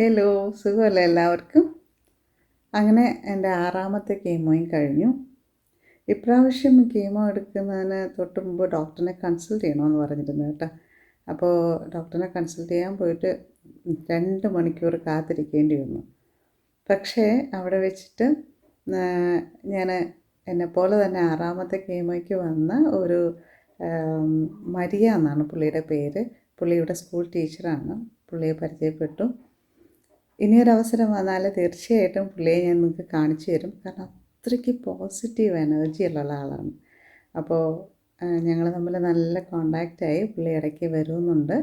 Hello സുഖമല്ലേ എല്ലാവർക്കും? അങ്ങനെ എന്റെ ആറാമത്തെ കീമോയും കഴിഞ്ഞു. ഇപ്രാവശ്യം കീമോ എടുക്കുന്നതിന് തൊട്ട് മുമ്പ് ഡോക്ടറിനെ കൺസൾട്ട് ചെയ്യണമെന്ന് പറഞ്ഞിരുന്നു കേട്ടോ. അപ്പോൾ ഡോക്ടറിനെ കൺസൾട്ട് ചെയ്യാൻ പോയിട്ട് രണ്ട് മണിക്കൂർ കാത്തിരിക്കേണ്ടി വന്നു. പക്ഷേ അവിടെ വെച്ചിട്ട് ഞാൻ എന്നെപ്പോലെ തന്നെ ആറാമത്തെ കീമോയ്ക്ക് വന്ന ഒരു മരിയ എന്നാണ് പുള്ളിയുടെ പേര്. പുള്ളി ഇവിടെ സ്കൂൾ ടീച്ചറാണ്. പുള്ളിയെ പരിചയപ്പെട്ടു. ഇനിയൊരവസരം വന്നാൽ തീർച്ചയായിട്ടും പുള്ളിയെ ഞാൻ നിങ്ങൾക്ക് കാണിച്ചു തരും. കാരണം അത്രയ്ക്ക് പോസിറ്റീവ് എനർജി ഉള്ള ആളാണ്. അപ്പോൾ ഞങ്ങൾ തമ്മിൽ നല്ല കോണ്ടാക്റ്റായി പുള്ളി ഇടയ്ക്ക് വരുന്നുണ്ട്.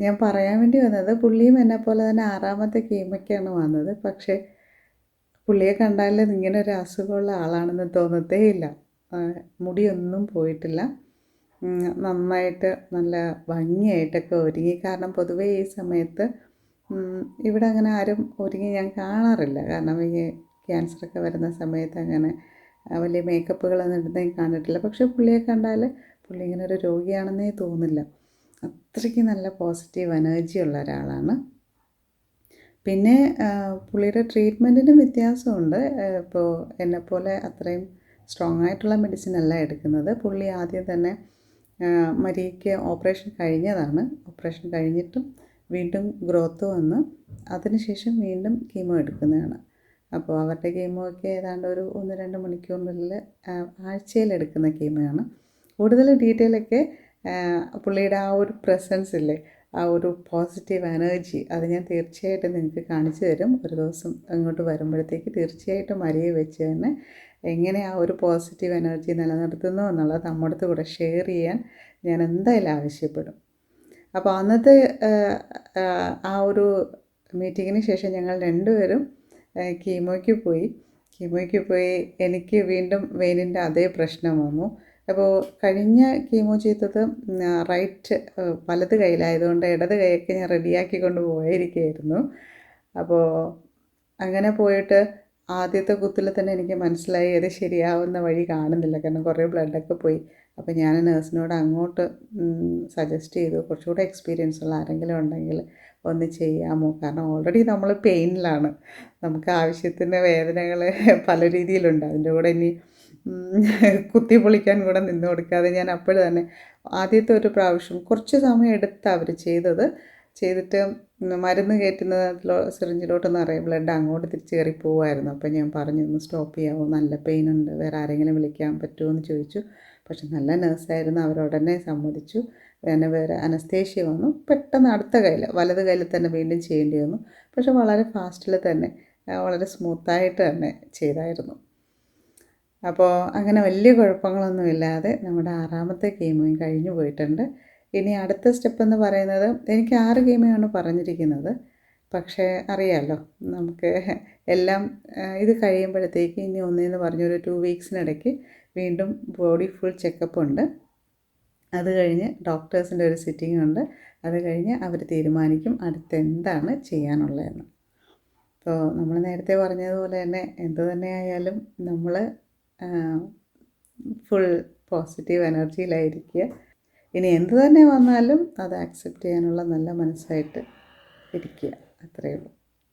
ഞാൻ പറയാൻ വേണ്ടി വന്നത് പുള്ളിയും എന്നെ പോലെ തന്നെ ആറാമത്തെ കീമയ്ക്കാണ് വന്നത്. പക്ഷേ പുള്ളിയെ കണ്ടാൽ ഇങ്ങനെ ഒരു അസുഖമുള്ള ആളാണെന്ന് തോന്നത്തേ ഇല്ല. മുടിയൊന്നും പോയിട്ടില്ല. നന്നായിട്ട് നല്ല ഭംഗിയായിട്ടൊക്കെ ഒരുങ്ങി. കാരണം പൊതുവേ ഈ സമയത്ത് ഇവിടെ അങ്ങനെ ആരും ഒരുങ്ങി ഞാൻ കാണാറില്ല. കാരണം ഈ ക്യാൻസറൊക്കെ വരുന്ന സമയത്ത് അങ്ങനെ വലിയ മേക്കപ്പുകളൊന്നും ഇടുന്നത് കണ്ടിട്ടില്ല. പക്ഷേ പുള്ളിയെ കണ്ടാൽ പുള്ളി ഇങ്ങനെ ഒരു രോഗിയാണെന്നേ തോന്നില്ല. അത്രയ്ക്ക് നല്ല പോസിറ്റീവ് എനർജി ഉള്ള ഒരാളാണ്. പിന്നെ പുള്ളിയുടെ ട്രീറ്റ്മെന്റിനും വ്യത്യാസമുണ്ട്. ഇപ്പോൾ എന്നെപ്പോലെ അത്രയും സ്ട്രോങ് ആയിട്ടുള്ള മെഡിസിൻ അല്ല എടുക്കുന്നത്. പുള്ളി ആദ്യം തന്നെ മരിക്ക് ഓപ്പറേഷൻ കഴിഞ്ഞതാണ്. ഓപ്പറേഷൻ കഴിഞ്ഞിട്ടും വീണ്ടും ഗ്രോത്ത് വന്ന് അതിനുശേഷം വീണ്ടും കീമോ എടുക്കുന്നതാണ്. അപ്പോൾ അവരുടെ കീമോ ഒക്കെ ഏതാണ്ട് ഒരു ഒന്ന് രണ്ട് മണിക്കൂറിനുള്ളിൽ ആഴ്ചയിൽ എടുക്കുന്ന കീമയാണ്. കൂടുതൽ ഡീറ്റെയിലൊക്കെ പുള്ളിയുടെ ആ ഒരു പ്രസൻസ് ഇല്ലേ ആ ഒരു പോസിറ്റീവ് എനർജി അത് ഞാൻ തീർച്ചയായിട്ടും നിങ്ങൾക്ക് കാണിച്ചു തരും. ഒരു ദിവസം അങ്ങോട്ട് വരുമ്പോഴത്തേക്ക് തീർച്ചയായിട്ടും അരിയെ വെച്ച് തന്നെ എങ്ങനെ ആ ഒരു പോസിറ്റീവ് എനർജി നിലനിർത്തുന്നു എന്നുള്ളത് നമ്മുടെ കൂടെ ഷെയർ ചെയ്യാൻ ഞാൻ എന്തായാലും ആവശ്യപ്പെടും. അപ്പോൾ അന്നത്തെ ആ, ഒരു മീറ്റിങ്ങിന് ശേഷം ഞങ്ങൾ രണ്ടുപേരും കീമോയ്ക്ക് പോയി. കീമോയ്ക്ക് പോയി എനിക്ക് വീണ്ടും വെയിനിന്റെ അതേ പ്രശ്നം വന്നു. അപ്പോൾ കഴിഞ്ഞ കീമോ ചെയ്തത് റൈറ്റ് വലത് കയ്യിലായതുകൊണ്ട് ഇടത് കൈയൊക്കെ ഞാൻ റെഡിയാക്കി കൊണ്ട് പോയിരിക്കുകയായിരുന്നു അപ്പോൾ അങ്ങനെ പോയിട്ട് ആദ്യത്തെ കുത്തിൽ തന്നെ എനിക്ക് മനസ്സിലായി അത് ശരിയാവുന്ന വഴി കാണുന്നില്ല. കാരണം കുറേ ബ്ലഡൊക്കെ പോയി. അപ്പോൾ ഞാൻ നേഴ്സിനോട് അങ്ങോട്ട് സജസ്റ്റ് ചെയ്തു. കുറച്ചുകൂടെ എക്സ്പീരിയൻസ് ഉള്ള ആരെങ്കിലും ഉണ്ടെങ്കിൽ ഒന്ന് ചെയ്യാമോ? കാരണം ഓൾറെഡി നമ്മൾ പെയിനിലാണ് നമുക്ക് ആവശ്യത്തിന് വേദനകൾ പല രീതിയിലുണ്ട്. അതിന്റെ കൂടെ ഇനി കുത്തി പൊളിക്കാൻ കൂടെ നിന്ന് കൊടുക്കാതെ ഞാൻ അപ്പോൾ തന്നെ ആദ്യത്തെ ഒരു പ്രാവശ്യം കുറച്ച് സമയം എടുത്ത് അവർ ചെയ്തത്. ചെയ്തിട്ട് മരുന്ന് കയറ്റുന്നതിലോ സിറിഞ്ചിലോട്ട് നിറയെ ബ്ലഡ് അങ്ങോട്ട് തിരിച്ച് കയറി പോവായിരുന്നു. അപ്പോൾ ഞാൻ പറഞ്ഞു ഒന്ന് സ്റ്റോപ്പ് ചെയ്യാമോ? നല്ല പെയിൻ ഉണ്ട്. വേറെ ആരെങ്കിലും വിളിക്കാൻ പറ്റുമോ? എന്ന് ചോദിച്ചു. പക്ഷെ നല്ല നേഴ്സായിരുന്നു അവരുടനെ സമ്മതിച്ചു. പിന്നെ വേറെ അനസ്തേഷ്യ വന്നു. പെട്ടെന്ന് അടുത്ത കയ്യിൽ വലത് കയ്യിൽ തന്നെ വീണ്ടും ചെയ്യേണ്ടി വന്നു. പക്ഷെ വളരെ ഫാസ്റ്റിൽ തന്നെ വളരെ സ്മൂത്തായിട്ട് തന്നെ ചെയ്തായിരുന്നു. അപ്പോൾ അങ്ങനെ വലിയ കുഴപ്പങ്ങളൊന്നുമില്ലാതെ നമ്മുടെ ആറാമത്തെ കീമോയും കഴിഞ്ഞു പോയിട്ടുണ്ട്. ഇനി അടുത്ത സ്റ്റെപ്പ് എന്ന് പറയുന്നത് എനിക്ക് ആറ് ഗെയിമാണ് പറഞ്ഞിരിക്കുന്നത്. പക്ഷേ അറിയാമല്ലോ നമുക്ക് എല്ലാം ഇത് കഴിയുമ്പോഴത്തേക്ക് ഇനി ഒന്നേന്ന് പറഞ്ഞൊരു ടു വീക്സിനിടയ്ക്ക് വീണ്ടും ബോഡി ഫുൾ ചെക്കപ്പ് ഉണ്ട്. അത് കഴിഞ്ഞ് ഡോക്ടേഴ്സിന്റെ ഒരു സിറ്റിംഗ് ഉണ്ട്. അത് കഴിഞ്ഞ് അവർ തീരുമാനിക്കും അടുത്ത് എന്താണ് ചെയ്യാനുള്ളതെന്ന്. അപ്പോൾ നമ്മൾ നേരത്തെ പറഞ്ഞതുപോലെ തന്നെ എന്തു തന്നെ ആയാലും നമ്മൾ ഫുൾ പോസിറ്റീവ് എനർജിയിലായിരിക്കുക ഇനി എന്തു തന്നെ വന്നാലും അത് ആക്സെപ്റ്റ് ചെയ്യാനുള്ള നല്ല മനസ്സായിട്ട് ഇരിക്കുക. അത്രയേ ഉള്ളൂ.